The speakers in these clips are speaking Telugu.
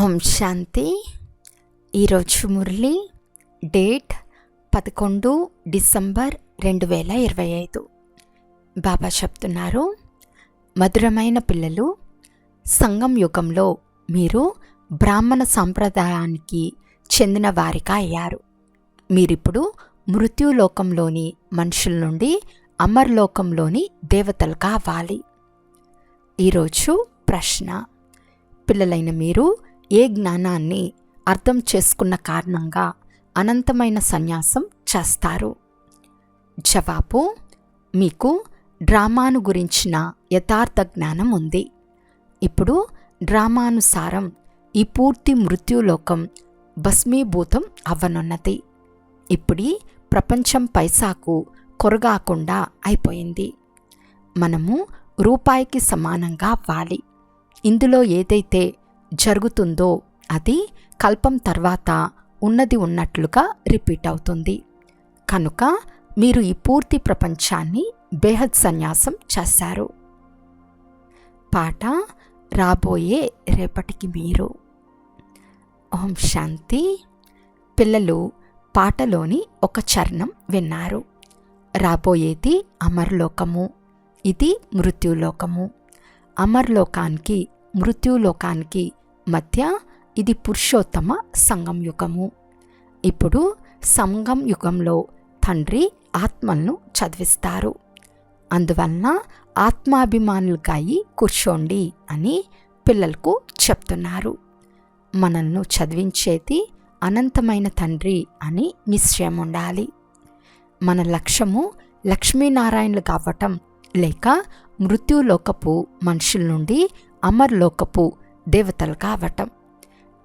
ఓం శాంతి. ఈరోజు మురళి డేట్ పదకొండు డిసెంబర్ రెండు వేల ఇరవై ఐదు. బాబా చెప్తున్నారు మధురమైన పిల్లలు సంగం యుగంలో మీరు బ్రాహ్మణ సాంప్రదాయానికి చెందిన వారిగా అయ్యారు. మీరిప్పుడు మృత్యులోకంలోని మనుషుల నుండి అమర్లోకంలోని దేవతలుగా అవ్వాలి. ఈరోజు ప్రశ్న పిల్లలైన మీరు ఏ జ్ఞానాన్ని అర్థం చేసుకున్న కారణంగా అనంతమైన సన్యాసం చేస్తారు. జవాబు మీకు డ్రామాను గురించిన యథార్థ జ్ఞానం ఉంది. ఇప్పుడు డ్రామానుసారం ఈ పూర్తి మృత్యులోకం భస్మీభూతం అవ్వనున్నది. ఇప్పుడి ప్రపంచం పైసాకు కొరగాకుండా అయిపోయింది. మనము రూపాయికి సమానంగా అవ్వాలి ఇందులో ఏదైతే జరుగుతుందో అది కల్పం తర్వాత ఉన్నది ఉన్నట్లుగా రిపీట్ అవుతుంది. కనుక మీరు ఈ పూర్తి ప్రపంచాన్ని బేహద్ సన్యాసం చేశారు. పాట రాబోయే రేపటికి మీరు. ఓం శాంతి. పిల్లలు పాటలోని ఒక చరణం విన్నారు. రాబోయేది అమర్లోకము. ఇది మృత్యులోకము. అమర్లోకానికి మృత్యులోకానికి మధ్య ఇది పురుషోత్తమ సంగం యుగము. ఇప్పుడు సంగం యుగంలో తండ్రి ఆత్మలను చదివిస్తారు. అందువలన ఆత్మాభిమానులుగాయి కూర్చోండి అని పిల్లలకు చెప్తున్నారు. మనల్ని చదివించేది అనంతమైన తండ్రి అని నిశ్చయం ఉండాలి. మన లక్ష్యము లక్ష్మీనారాయణలు కావటం లేక మృత్యులోకపు మనుషుల నుండి అమర్లోకపు దేవతలు కావటం.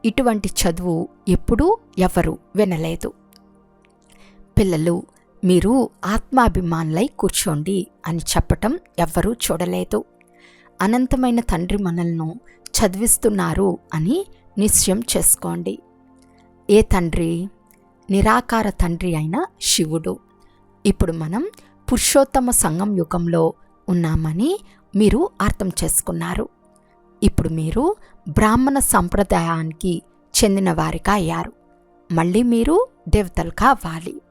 ఇటువంటి చదువు ఎప్పుడూ ఎవరు వినలేదు. పిల్లలు మీరు ఆత్మాభిమానులై కూర్చోండి అని చెప్పటం ఎవ్వరూ చూడలేదు. అనంతమైన తండ్రి మనల్ని చదివిస్తున్నారు అని నిశ్చయం చేసుకోండి. ఏ తండ్రి? నిరాకార తండ్రి అయిన శివుడు. ఇప్పుడు మనం పురుషోత్తమ సంఘం యుగంలో ఉన్నామని మీరు అర్థం చేసుకున్నారు. ఇప్పుడు మీరు బ్రాహ్మణ సంప్రదాయానికి చెందిన వారిగా అయ్యారు. మళ్ళీ మీరు దేవతలుగా అవ్వాలి.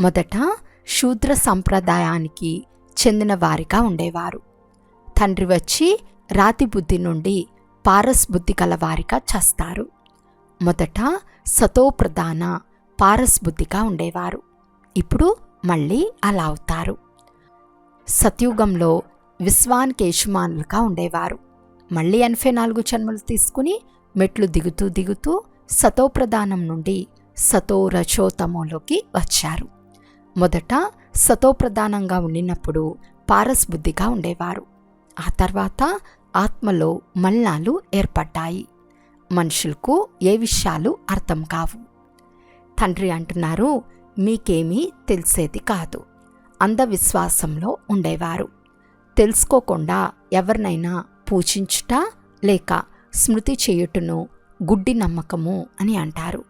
మొదట శూద్ర సంప్రదాయానికి చెందిన వారిగా ఉండేవారు. తండ్రి వచ్చి రాతి బుద్ధి నుండి పారస్ బుద్ధి గల వారిగా చేస్తారు. మొదట సతోప్రధాన పారస్ బుద్ధిగా ఉండేవారు. ఇప్పుడు మళ్ళీ అలా అవుతారు. సత్యుగంలో విశ్వానికి యజమానులుగా ఉండేవారు. మళ్ళీ ఎనభై నాలుగు జన్మలు తీసుకుని మెట్లు దిగుతూ దిగుతూ సతోప్రధానం నుండి సతో రచోతమోలోకి వచ్చారు. మొదట సతోప్రధానంగా ఉండినప్పుడు పారస్బుద్ధిగా ఉండేవారు. ఆ తర్వాత ఆత్మలో మల్లాలు ఏర్పడ్డాయి. మనుషులకు ఏ విషయాలు అర్థం కావు. తండ్రి అంటున్నారు మీకేమీ తెలిసేది కాదు. అంధవిశ్వాసంలో ఉండేవారు. తెలుసుకోకుండా ఎవరినైనా పూజించుట లేక స్మృతి చేయుటను గుడ్డి నమ్మకము అని అంటారు.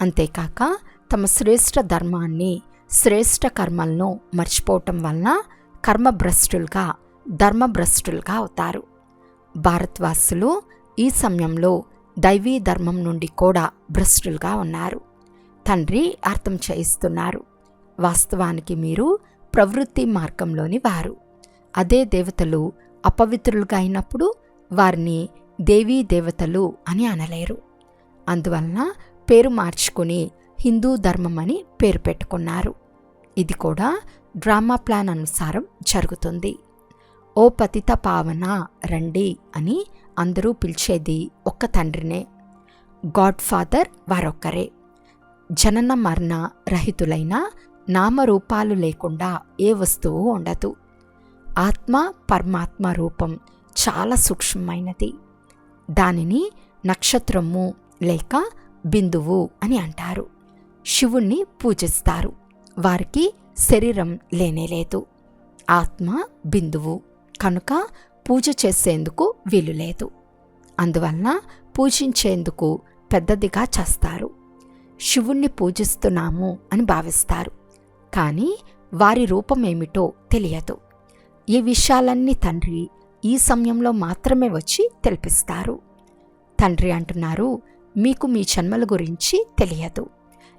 అంతేకాక తమ శ్రేష్ఠ ధర్మాన్ని శ్రేష్ఠ కర్మలను మర్చిపోవటం వలన కర్మభ్రష్టులుగా ధర్మభ్రష్టులుగా అవుతారు. భారత్వాసులు ఈ సమయంలో దైవీ ధర్మం నుండి కూడా భ్రష్టులుగా ఉన్నారు. తండ్రి అర్థం చేయిస్తున్నారు. వాస్తవానికి మీరు ప్రవృత్తి మార్గంలోని వారు. అదే దేవతలు అపవిత్రులుగా అయినప్పుడు వారిని దేవీ దేవతలు అని అనలేరు. అందువలన పేరు మార్చుకుని హిందూ ధర్మం అని పేరు పెట్టుకున్నారు. ఇది కూడా డ్రామా ప్లాన్ అనుసారం జరుగుతుంది. ఓ పతిత పావన రండి అని అందరూ పిలిచేది ఒక్క తండ్రినే. గాడ్ ఫాదర్ వారొక్కరే. జనన మరణ రహితులైన నామరూపాలు లేకుండా ఏ వస్తువు ఉండదు. ఆత్మ పరమాత్మ రూపం చాలా సూక్ష్మమైనది. దానిని నక్షత్రము లేక బిందువు అని అంటారు. శివుణ్ణి పూజిస్తారు. వారికి శరీరం లేనేలేదు ఆత్మ బిందువు. కనుక పూజ చేసేందుకు వీలు లేదు. అందువలన పూజించేందుకు పెద్దదిగా చేస్తారు. శివుణ్ణి పూజిస్తున్నాము అని భావిస్తారు. కానీ వారి రూపమేమిటో తెలియదు. ఈ విషయాలన్నీ తండ్రి ఈ సమయంలో మాత్రమే వచ్చి తెలిపిస్తారు. తండ్రి అంటున్నారు మీకు మీ జన్మల గురించి తెలియదు.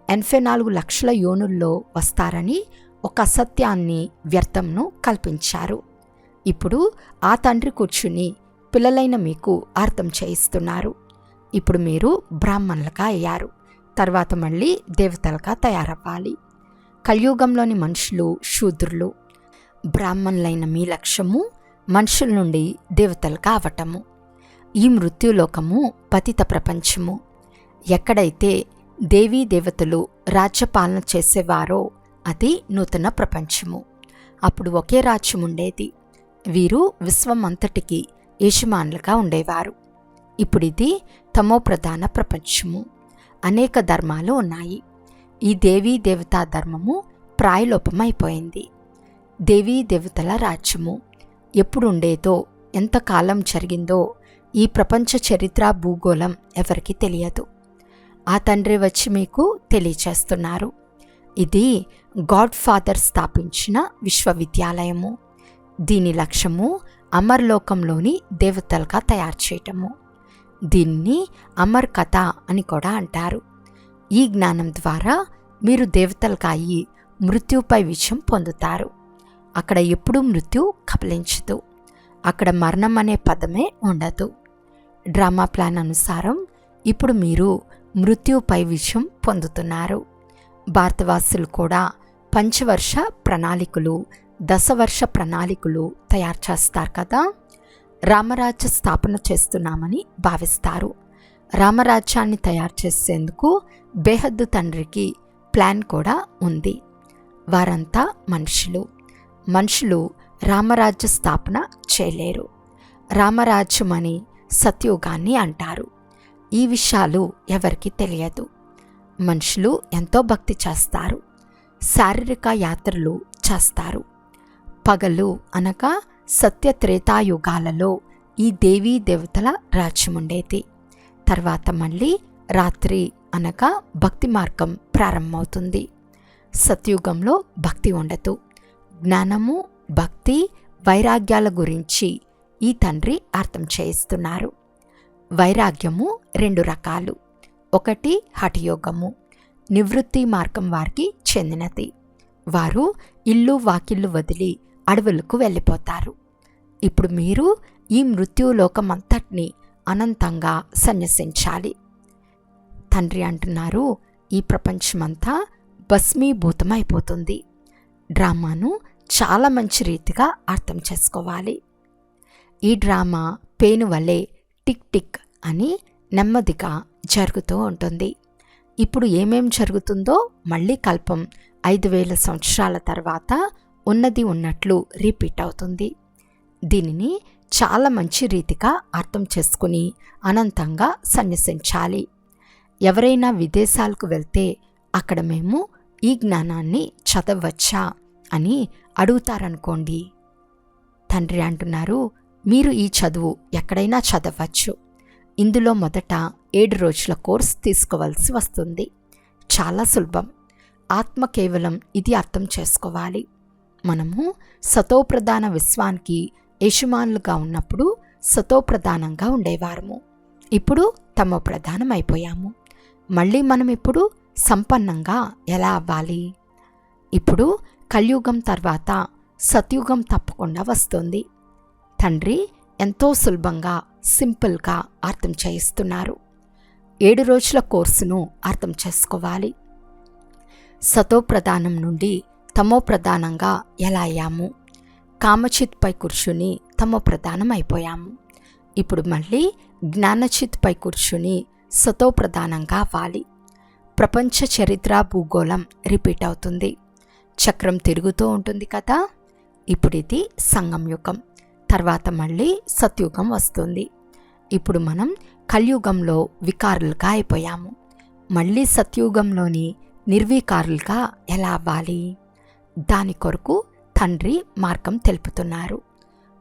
ఎనభై నాలుగు లక్షల యోనుల్లో వస్తారని ఒక అసత్యాన్ని వ్యర్థంను కల్పించారు. ఇప్పుడు ఆ తండ్రి కూర్చుని పిల్లలైన మీకు అర్థం చేయిస్తున్నారు. ఇప్పుడు మీరు బ్రాహ్మణులుగా అయ్యారు. తర్వాత మళ్ళీ దేవతలుగా తయారవ్వాలి. కలియుగంలోని మనుషులు శూద్రులు బ్రాహ్మణులైన మీ లక్ష్యము మనుషుల నుండి దేవతలుగా అవటము ఈ మృత్యులోకము పతిత ప్రపంచము. ఎక్కడైతే దేవీ దేవతలు రాజ్యపాలన చేసేవారో అది నూతన ప్రపంచము. అప్పుడు ఒకే రాజ్యం ఉండేది. వీరు విశ్వం అంతటికి యజమానులుగా ఉండేవారు. ఇప్పుడు ఇది తమో ప్రధాన ప్రపంచము. అనేక ధర్మాలు ఉన్నాయి. ఈ దేవీ దేవతా ధర్మము ప్రాయలోపమైపోయింది. దేవీ దేవతల రాజ్యము. ఎప్పుడుండేదో ఎంతకాలం జరిగిందో ఈ ప్రపంచ చరిత్ర భూగోళం ఎవరికి తెలియదు. ఆ తండ్రి వచ్చి మీకు తెలియచేస్తున్నారు. ఇది గాడ్ ఫాదర్ స్థాపించిన విశ్వవిద్యాలయము. దీని లక్ష్యము అమర్లోకంలోని దేవతలుగా తయారు చేయటము. దీన్ని అమర్ కథ అని కూడా అంటారు. ఈ జ్ఞానం ద్వారా మీరు దేవతలుగా అయి మృత్యుపై విజయం పొందుతారు. అక్కడ ఎప్పుడూ మృత్యు కబలించదు. అక్కడ మరణం అనే పదమే ఉండదు. డ్రామా ప్లాన్ అనుసారం ఇప్పుడు మీరు మృత్యుపై విజయం పొందుతున్నారు. భారతవాసులు కూడా పంచవర్ష ప్రణాళికలు దశవర్ష ప్రణాళికలు తయారు చేస్తారు కదా? రామరాజ్య స్థాపన చేస్తున్నామని భావిస్తారు. రామరాజ్యాన్ని తయారు చేసేందుకు బేహద్దు తండ్రికి ప్లాన్ కూడా ఉంది. వారంతా మనుషులు. మనుషులు రామరాజ్య స్థాపన చేయలేరు. రామరాజ్యం అని సత్యుగాన్ని అంటారు. ఈ విషయాలు ఎవరికి తెలియదు. మనుషులు ఎంతో భక్తి చేస్తారు. శారీరక యాత్రలు చేస్తారు. పగలు అనగా సత్య త్రేతాయుగాలలో ఈ దేవీ దేవతల రాజ్యం ఉండేది. తర్వాత మళ్ళీ రాత్రి అనగా భక్తి మార్గం ప్రారంభమవుతుంది. సత్యుగంలో భక్తి ఉండదు. జ్ఞానము భక్తి వైరాగ్యాల గురించి ఈ తండ్రి అర్థం చేయిస్తున్నారు. వైరాగ్యము రెండు రకాలు. ఒకటి హఠయోగము నివృత్తి మార్గం వారికి చెందినది. వారు ఇల్లు వాకిళ్ళు వదిలి అడవులకు వెళ్ళిపోతారు. ఇప్పుడు మీరు ఈ మృత్యులోకమంతటిని అనంతంగా సన్యసించాలి. తండ్రి అంటున్నారు ఈ ప్రపంచమంతా భస్మీభూతమైపోతుంది. డ్రామాను చాలా మంచి రీతిగా అర్థం చేసుకోవాలి. ఈ డ్రామా పేను వలె టిక్ టిక్ అని నెమ్మదిగా జరుగుతూ ఉంటుంది. ఇప్పుడు ఏమేం జరుగుతుందో మళ్ళీ కల్పం. ఐదు వేల సంవత్సరాల తర్వాత ఉన్నది ఉన్నట్లు రిపీట్ అవుతుంది. దీనిని చాలా మంచి రీతిగా అర్థం చేసుకుని అనంతంగా సన్యసించాలి. ఎవరైనా విదేశాలకు వెళ్తే అక్కడ మేము ఈ జ్ఞానాన్ని చదవచ్చా అని అడుగుతారనుకోండి. తండ్రి అంటున్నారు మీరు ఈ చదువు ఎక్కడైనా చదవచ్చు. ఇందులో మొదట ఏడు రోజుల కోర్స్ తీసుకోవాల్సి వస్తుంది. చాలా సులభం. ఆత్మ కేవలం ఇది అర్థం చేసుకోవాలి. మనము సతోప్రధాన విశ్వానికి యజమానులుగా ఉన్నప్పుడు సతోప్రధానంగా ఉండేవారము. ఇప్పుడు తమ ప్రధానం అయిపోయాము మళ్ళీ మనం ఇప్పుడు సంపన్నంగా ఎలా అవ్వాలి? ఇప్పుడు కలియుగం తర్వాత సత్యుగం తప్పకుండా వస్తుంది. తండ్రి ఎంతో సులభంగా సింపుల్గా అర్థం చేయిస్తున్నారు. ఏడు రోజుల కోర్సును అర్థం చేసుకోవాలి. సతోప్రధానం నుండి తమో ప్రధానంగా ఎలా అయ్యాము? కామచిత్పై కూర్చుని తమో ప్రధానం అయిపోయాము. ఇప్పుడు మళ్ళీ జ్ఞానచిత్పై కూర్చుని సతో ప్రధానంగా అవ్వాలి. ప్రపంచ చరిత్ర భూగోళం రిపీట్ అవుతుంది. చక్రం తిరుగుతూ ఉంటుంది కదా? ఇప్పుడు ఇది సంగం యుగం. తర్వాత మళ్ళీ సత్యుగం వస్తుంది. ఇప్పుడు మనం కలియుగంలో వికారులుగా అయిపోయాము. మళ్ళీ సత్యుగంలోని నిర్వీకారులుగా ఎలా అవ్వాలి? దాని కొరకు తండ్రి మార్గం తెలుపుతున్నారు.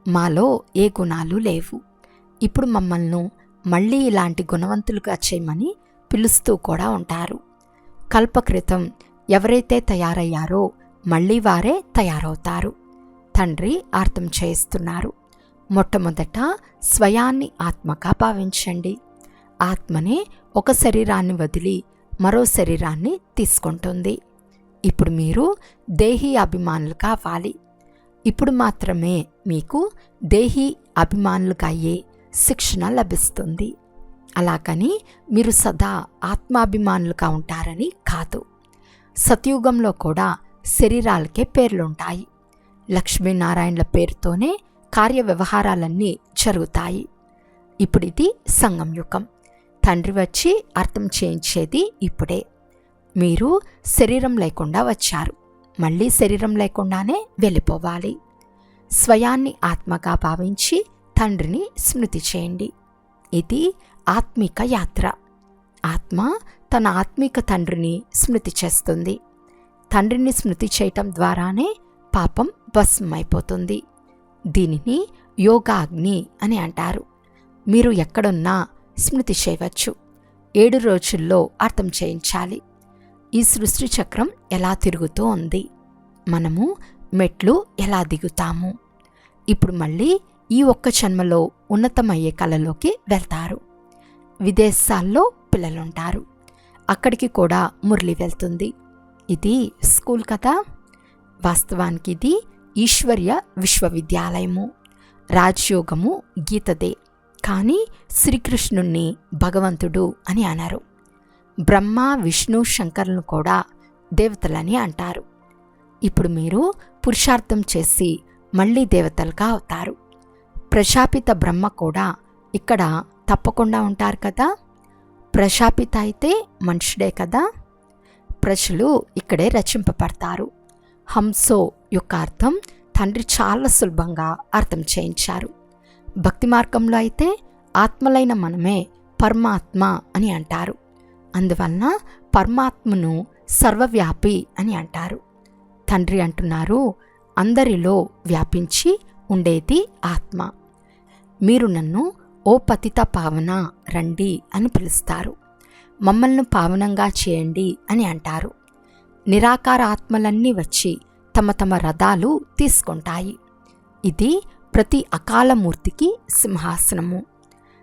మాలో ఏ గుణాలు లేవు. ఇప్పుడు మమ్మల్ని మళ్ళీ ఇలాంటి గుణవంతులుగా చేయమని పిలుస్తూ కూడా ఉంటారు. కల్పకృతం. ఎవరైతే తయారయ్యారో మళ్ళీ వారే తయారవుతారు. తండ్రి అర్థం చేస్తున్నారు మొట్టమొదట స్వయాన్ని ఆత్మగా భావించండి. ఆత్మనే ఒక శరీరాన్ని వదిలి మరో శరీరాన్ని తీసుకుంటుంది. ఇప్పుడు మీరు దేహీ అభిమానులు కావాలి. ఇప్పుడు మాత్రమే మీకు దేహీ అభిమానులుగా అయ్యే శిక్షణ లభిస్తుంది. అలాగని మీరు సదా ఆత్మాభిమానులుగా ఉంటారని కాదు. సతయుగంలో కూడా శరీరాలకే పేర్లుంటాయి. లక్ష్మీనారాయణల పేరుతోనే కార్య వ్యవహారాలన్నీ జరుగుతాయి. ఇప్పుడు ఇది సంగం యుగం. తండ్రి వచ్చి అర్థం చేయించేది ఇప్పుడే. మీరు శరీరం లేకుండా వచ్చారు. మళ్ళీ శరీరం లేకుండానే వెళ్ళిపోవాలి. స్వయాన్ని ఆత్మగా భావించి తండ్రిని స్మృతి చేయండి. ఇది ఆత్మిక యాత్ర. ఆత్మ తన ఆత్మిక తండ్రిని స్మృతి చేస్తుంది. తండ్రిని స్మృతి చేయటం ద్వారానే పాపం భస్మైపోతుంది దీనిని యోగాగ్ని అని అంటారు. మీరు ఎక్కడున్నా స్మృతి చేయవచ్చు. ఏడు రోజుల్లో అర్థం చేయించాలి. ఈ సృష్టి చక్రం ఎలా తిరుగుతూ ఉంది? మనము మెట్లు ఎలా దిగుతాము? ఇప్పుడు మళ్ళీ ఈ ఒక్క జన్మలో ఉన్నతమయ్యే కళలోకి వెళ్తారు. విదేశాల్లో పిల్లలుంటారు. అక్కడికి కూడా మురళి వెళ్తుంది. ఇది స్కూల్ కదా? వాస్తవానికి ఇది ఈశ్వర్య విశ్వవిద్యాలయము. రాజయోగము గీతదే. కానీ శ్రీకృష్ణుణ్ణి భగవంతుడు అని అన్నారు. బ్రహ్మ విష్ణు శంకర్లను కూడా దేవతలని అంటారు. ఇప్పుడు మీరు పురుషార్థం చేసి మళ్ళీ దేవతలుగా అవుతారు. ప్రశాపిత బ్రహ్మ కూడా ఇక్కడ తప్పకుండా ఉంటారు కదా. ప్రశాపిత అయితే మనుషుడే కదా. ప్రజలు ఇక్కడే రచింపబడతారు. హంసో యొక్క అర్థం తండ్రి చాలా సులభంగా అర్థం చేయించారు. భక్తి మార్గంలో అయితే ఆత్మలైన మనమే పరమాత్మ అని అంటారు. అందువలన పరమాత్మను సర్వవ్యాపి అని అంటారు. తండ్రి అంటున్నారు అందరిలో వ్యాపించి ఉండేది ఆత్మ. మీరు నన్ను ఓ పతిత పావన రండి అని పిలుస్తారు. మమ్మల్ని పావనంగా చేయండి అని అంటారు. నిరాకార ఆత్మలన్నీ వచ్చి తమ తమ రథాలు తీసుకుంటాయి. ఇది ప్రతి అకాలమూర్తికి సింహాసనము.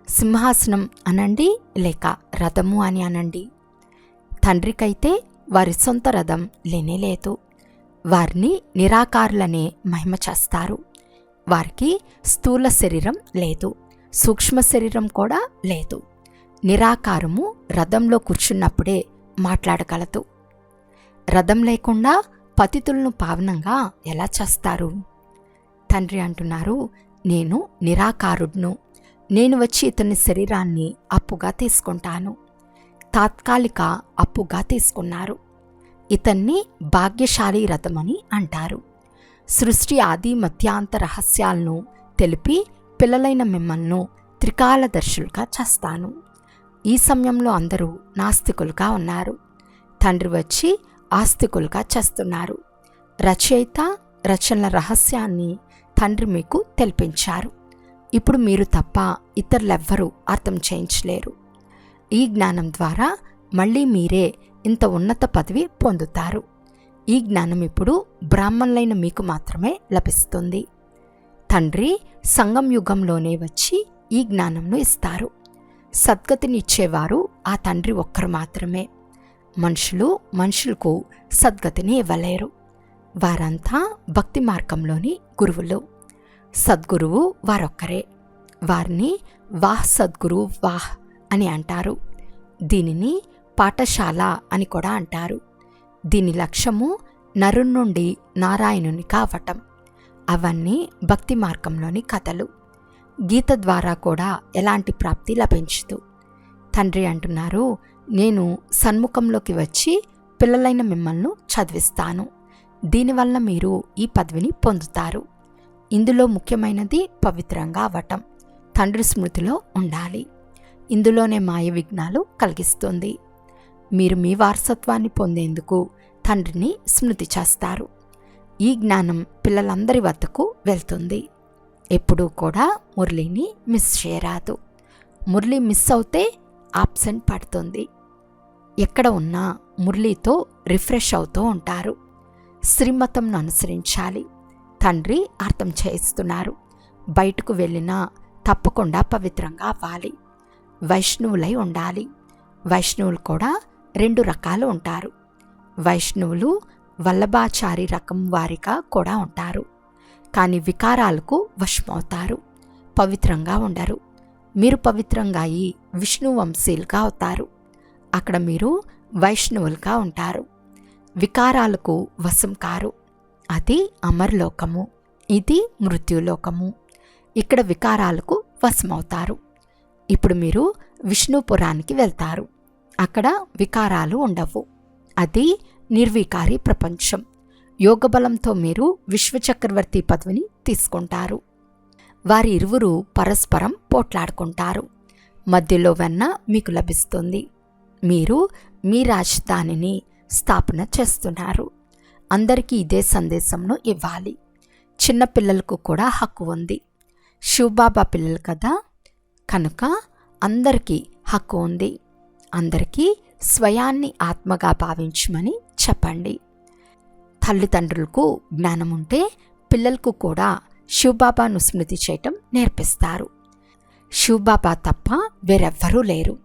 సింహాసనం అనండి లేక రథము అని అనండి. తండ్రికైతే వారి సొంత రథం లేనేలేదు వారిని నిరాకారులనే మహిమ చేస్తారు. వారికి స్థూల శరీరం లేదు. సూక్ష్మ శరీరం కూడా లేదు. నిరాకారము రథంలో కూర్చున్నప్పుడే మాట్లాడగలదు. రథం లేకుండా పతితులను పావనంగా ఎలా చేస్తారు? తండ్రి అంటున్నారు నేను నిరాకారుడును. నేను వచ్చి ఇతని శరీరాన్ని అప్పుగా తీసుకుంటాను. తాత్కాలిక అప్పుగా తీసుకున్నారు. ఇతన్ని భాగ్యశాలి రథమని అంటారు. సృష్టి ఆది మధ్యాంత రహస్యాలను తెలిపి పిల్లలైన మిమ్మల్ని త్రికాలదర్శులుగా చేస్తాను. ఈ సమయంలో అందరూ నాస్తికులుగా ఉన్నారు. తండ్రి వచ్చి ఆస్తికులుగా చేస్తున్నారు. రచయిత రచనల రహస్యాన్ని తండ్రి మీకు తెలిపించారు. ఇప్పుడు మీరు తప్ప ఇతరులెవ్వరూ అర్థం చేయించలేరు. ఈ జ్ఞానం ద్వారా మళ్ళీ మీరే ఇంత ఉన్నత పదవి పొందుతారు. ఈ జ్ఞానం ఇప్పుడు బ్రాహ్మణులైన మీకు మాత్రమే లభిస్తుంది. తండ్రి సంగం యుగంలోనే వచ్చి ఈ జ్ఞానంను ఇస్తారు. సద్గతినిచ్చేవారు ఆ తండ్రి ఒక్కరు మాత్రమే. మనుషులు మనుషులకు సద్గతిని ఇవ్వలేరు. వారంతా భక్తి మార్గంలోని గురువులు. సద్గురువు వారొక్కరే. వారిని వాహ్ సద్గురు వాహ్ అని అంటారు. దీనిని పాఠశాల అని కూడా అంటారు. దీని లక్ష్యము నరు నుండి నారాయణుని కావటం. అవన్నీ భక్తి మార్గంలోని కథలు. గీత ద్వారా కూడా ఎలాంటి ప్రాప్తి లభించదు. తండ్రి అంటున్నారు నేను సన్ముఖంలోకి వచ్చి పిల్లలైన మిమ్మల్ని చదివిస్తాను. దీనివల్ల మీరు ఈ పదవిని పొందుతారు. ఇందులో ముఖ్యమైనది పవిత్రంగా అవటం తండ్రి స్మృతిలో ఉండాలి. ఇందులోనే మాయ విఘ్నాలు కలిగిస్తుంది. మీరు మీ వారసత్వాన్ని పొందేందుకు తండ్రిని స్మృతి చేస్తారు. ఈ జ్ఞానం పిల్లలందరి వద్దకు వెళ్తుంది. ఎప్పుడూ కూడా మురళిని మిస్ చేయరాదు. మురళి మిస్ అవుతే ఆబ్సెంట్ పడుతుంది. ఎక్కడ ఉన్నా మురళితో రిఫ్రెష్ అవుతూ ఉంటారు. శ్రీమతంను అనుసరించాలి. తండ్రి అర్థం చేయిస్తున్నారు. బయటకు వెళ్ళినా తప్పకుండా పవిత్రంగా అవ్వాలి. వైష్ణవులై ఉండాలి. వైష్ణవులు కూడా రెండు రకాలు ఉంటారు. వైష్ణవులు వల్లభాచారి రకం వారిగా కూడా ఉంటారు. కానీ వికారాలకు వశమవుతారు. పవిత్రంగా ఉండరు. మీరు పవిత్రంగా అయి విష్ణు వంశీలుగా అవుతారు. అక్కడ మీరు వైష్ణవులుగా ఉంటారు. వికారాలకు వశం కారు. అది అమర్లోకము. ఇది మృత్యులోకము. ఇక్కడ వికారాలకు వశమవుతారు. ఇప్పుడు మీరు విష్ణుపురానికి వెళ్తారు. అక్కడ వికారాలు ఉండవు. అది నిర్వికారి ప్రపంచం. యోగబలంతో మీరు విశ్వచక్రవర్తి పదవిని తీసుకుంటారు. వారి ఇరువురు పరస్పరం పోట్లాడుకుంటారు. మధ్యలో వెన్న మీకు లభిస్తుంది. మీరు మీ రాజధానిని స్థాపన చేస్తున్నారు. అందరికీ ఇదే సందేశంను ఇవ్వాలి. చిన్నపిల్లలకు కూడా హక్కు ఉంది. శివబాబా పిల్లలు కదా? కనుక అందరికీ హక్కు ఉంది. అందరికీ స్వయాన్ని ఆత్మగా భావించమని చెప్పండి. తల్లిదండ్రులకు జ్ఞానం ఉంటే పిల్లలకు కూడా శివబాబాను స్మృతి చేయటం నేర్పిస్తారు. శివబాబా తప్ప వేరెవ్వరూ లేరు.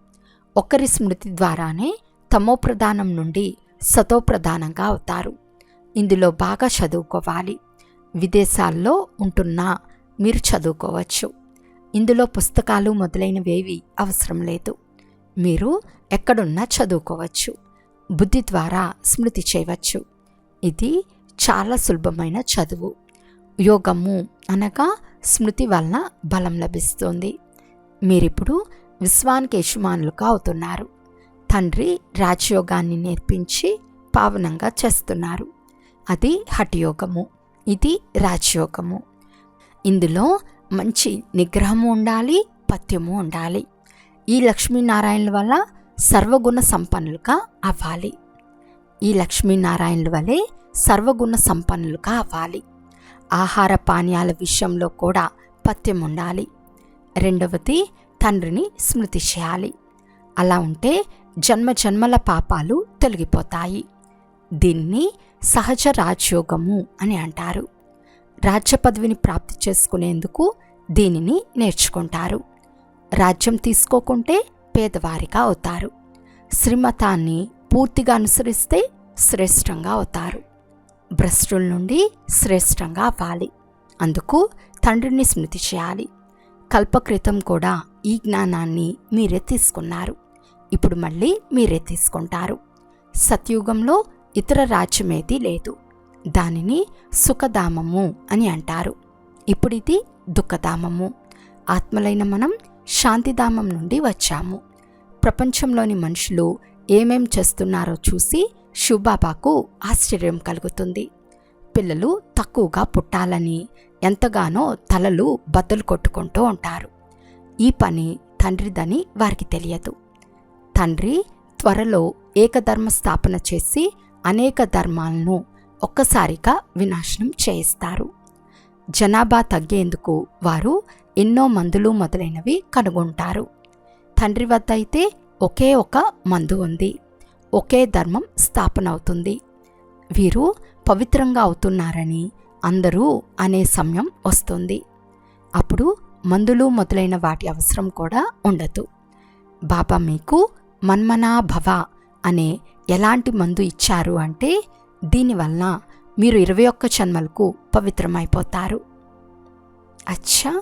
ఒకరి స్మృతి ద్వారానే తమోప్రధానం నుండి సతోప్రధానంగా అవుతారు. ఇందులో బాగా చదువుకోవాలి. విదేశాల్లో ఉంటున్నా మీరు చదువుకోవచ్చు. ఇందులో పుస్తకాలు మొదలైనవేవి అవసరం లేదు. మీరు ఎక్కడున్నా చదువుకోవచ్చు. బుద్ధి ద్వారా స్మృతి చేయవచ్చు. ఇది చాలా సులభమైన చదువు. యోగము అనగా స్మృతి వలన బలం లభిస్తుంది. మీరిప్పుడు విశ్వానికి యజమానులుగా అవుతున్నారు. తండ్రి రాజయోగాన్ని నేర్పించి పావనంగా చేస్తున్నారు. అది హఠయోగము. ఇది రాజయోగము. ఇందులో మంచి నిగ్రహము ఉండాలి పథ్యము ఉండాలి. ఈ లక్ష్మీనారాయణుల వల్ల సర్వగుణ సంపన్నులుగా అవ్వాలి. ఈ లక్ష్మీనారాయణుల వలె సర్వగుణ సంపన్నులుగా అవ్వాలి. ఆహార పానీయాల విషయంలో కూడా పత్యం ఉండాలి రెండవది తండ్రిని స్మృతి చేయాలి అలా ఉంటే జన్మ జన్మల పాపాలు తొలగిపోతాయి. దీన్ని సహజ రాజయోగము అని అంటారు. రాజ్య పదవిని ప్రాప్తి చేసుకునేందుకు దీనిని నేర్చుకుంటారు. రాజ్యం తీసుకోకుంటే పేదవారిగా అవుతారు. శ్రీమతాన్ని పూర్తిగా అనుసరిస్తే శ్రేష్టంగా అవుతారు. భ్రష్టుల నుండి శ్రేష్టంగా అవ్వాలి. అందుకు తండ్రిని స్మృతి చేయాలి. కల్పకృతం కూడా ఈ జ్ఞానాన్ని మీరే తీసుకున్నారు. ఇప్పుడు మళ్ళీ మీరే తీసుకుంటారు. సత్యుగంలో ఇతర రాజ్యమేది లేదు. దానిని సుఖధామము అని అంటారు. ఇప్పుడు ఇది దుఃఖధామము. ఆత్మలైన మనం శాంతిధామం నుండి వచ్చాము. ప్రపంచంలోని మనుషులు ఏమేం చేస్తున్నారో చూసి శివబాబాకు ఆశ్చర్యం కలుగుతుంది. పిల్లలు తక్కువగా పుట్టాలని ఎంతగానో తలలు బద్దలు కొట్టుకుంటూ ఉంటారు. ఈ పని తండ్రిదని వారికి తెలియదు. తండ్రి త్వరలో ఏకధర్మ స్థాపన చేసి అనేక ధర్మాలను ఒక్కసారిగా వినాశనం చేయిస్తారు. జనాభా తగ్గేందుకు వారు ఎన్నో మందులు మొదలైనవి కనుగొంటారు. తండ్రి వద్ద అయితే ఒకే ఒక మందు ఉంది. ఒకే ధర్మం స్థాపన అవుతుంది. వీరు పవిత్రంగా అవుతున్నారని అందరూ అనే సమయం వస్తుంది. అప్పుడు మందులు మొదలైన వాటి అవసరం కూడా ఉండదు. బాబా మీకు మన్మనా భవ అనే ఎలాంటి మందు ఇచ్చారు అంటే దీనివల్ల మీరు ఇరవై ఒక్క జన్మలకు పవిత్రమైపోతారు. అచ్చా!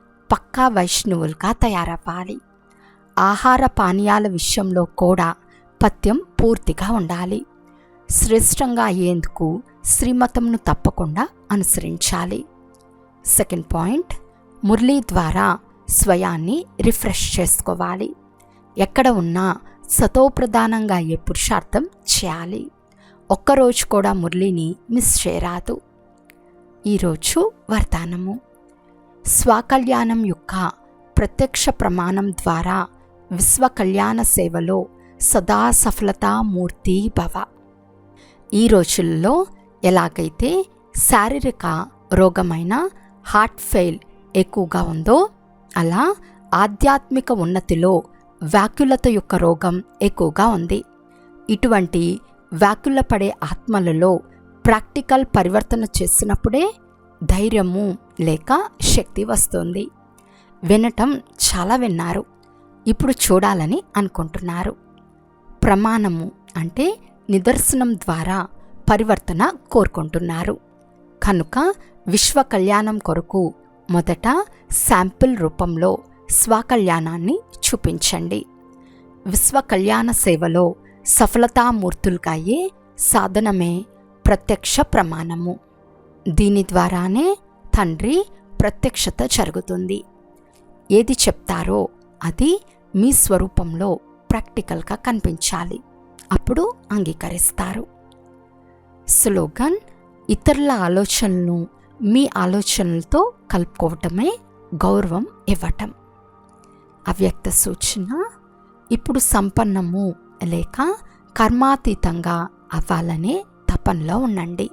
పక్కా వైష్ణవులుగా తయారవ్వాలి. ఆహార పానీయాల విషయంలో కూడా పథ్యం పూర్తిగా ఉండాలి. శ్రేష్టంగా అయ్యేందుకు శ్రీమతంను తప్పకుండా అనుసరించాలి. సెకండ్ పాయింట్ మురళీ ద్వారా స్వయాన్ని రిఫ్రెష్ చేసుకోవాలి. ఎక్కడ ఉన్నా సతోప్రధానంగా అయ్యే పురుషార్థం చేయాలి. ఒక్కరోజు కూడా మురళిని మిస్ చేయరాదు. ఈరోజు వర్తానము. స్వకల్యాణం యొక్క ప్రత్యక్ష ప్రమాణం ద్వారా విశ్వ కళ్యాణ సేవలో సదా సఫలతామూర్తి భవ. ఈ రోజుల్లో ఎలాగైతే శారీరక రోగమైన హార్ట్ ఫెయిల్ ఎక్కువగా ఉందో అలా ఆధ్యాత్మిక ఉన్నతిలో వ్యాకులత యొక్క రోగం ఎక్కువగా ఉంది. ఇటువంటి వ్యాకులపడే ఆత్మలలో ప్రాక్టికల్ పరివర్తన చేసినప్పుడే ధైర్యము లేక శక్తి వస్తుంది. వినటం చాలా విన్నారు. ఇప్పుడు చూడాలని అనుకుంటున్నారు. ప్రమాణము అంటే నిదర్శనం ద్వారా పరివర్తన కోరుకుంటున్నారు. కనుక విశ్వ కళ్యాణం కొరకు మొదట శాంపిల్ రూపంలో స్వకళ్యాణాన్ని చూపించండి. విశ్వ కళ్యాణ సేవలో సఫలతామూర్తులకయ్యే సాధనమే ప్రత్యక్ష ప్రమాణము. దీని ద్వారానే తండ్రి ప్రత్యక్షత జరుగుతుంది. ఏది చెప్తారో అది మీ స్వరూపంలో ప్రాక్టికల్గా కనిపించాలి. అప్పుడు అంగీకరిస్తారు. స్లోగన్ ఇతరుల ఆలోచనలను మీ ఆలోచనలతో కలుపుకోవటమే గౌరవం ఇవ్వటం. అవ్యక్త సూచన ఇప్పుడు సంపన్నము లేక కర్మాతీతంగా అవ్వాలనే తపనలో ఉండండి.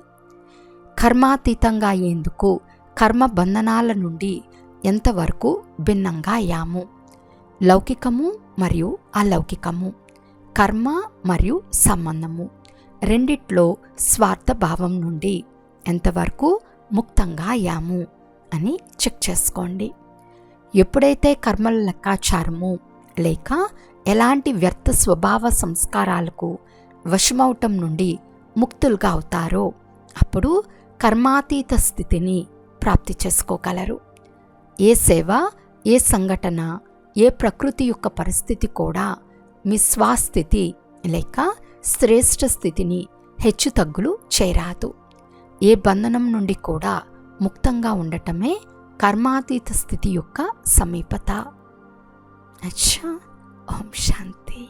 కర్మాతీతంగా అయ్యేందుకు కర్మ బంధనాల నుండి ఎంతవరకు భిన్నంగా అయ్యాము లౌకికము మరియు అలౌకికము కర్మ మరియు సంబంధము రెండిట్లో స్వార్థ భావం నుండి ఎంతవరకు ముక్తంగా అయ్యాము అని చెక్ చేసుకోండి. ఎప్పుడైతే కర్మల లెక్కాచారము లేక ఎలాంటి వ్యర్థ స్వభావ సంస్కారాలకు వశమవటం నుండి ముక్తులుగా అవుతారో అప్పుడు కర్మాతీత స్థితిని ప్రాప్తి చేసుకోగలరు. ఏ సేవ ఏ సంఘటన ఏ ప్రకృతి యొక్క పరిస్థితి కూడా మీ స్వాస్థితి లేక శ్రేష్ఠ స్థితిని హెచ్చుతగ్గులు చేరాదు. ఏ బంధనం నుండి కూడా ముక్తంగా ఉండటమే కర్మాతీత స్థితి యొక్క సమీపత. అచ్చా! ఓం శాంతి.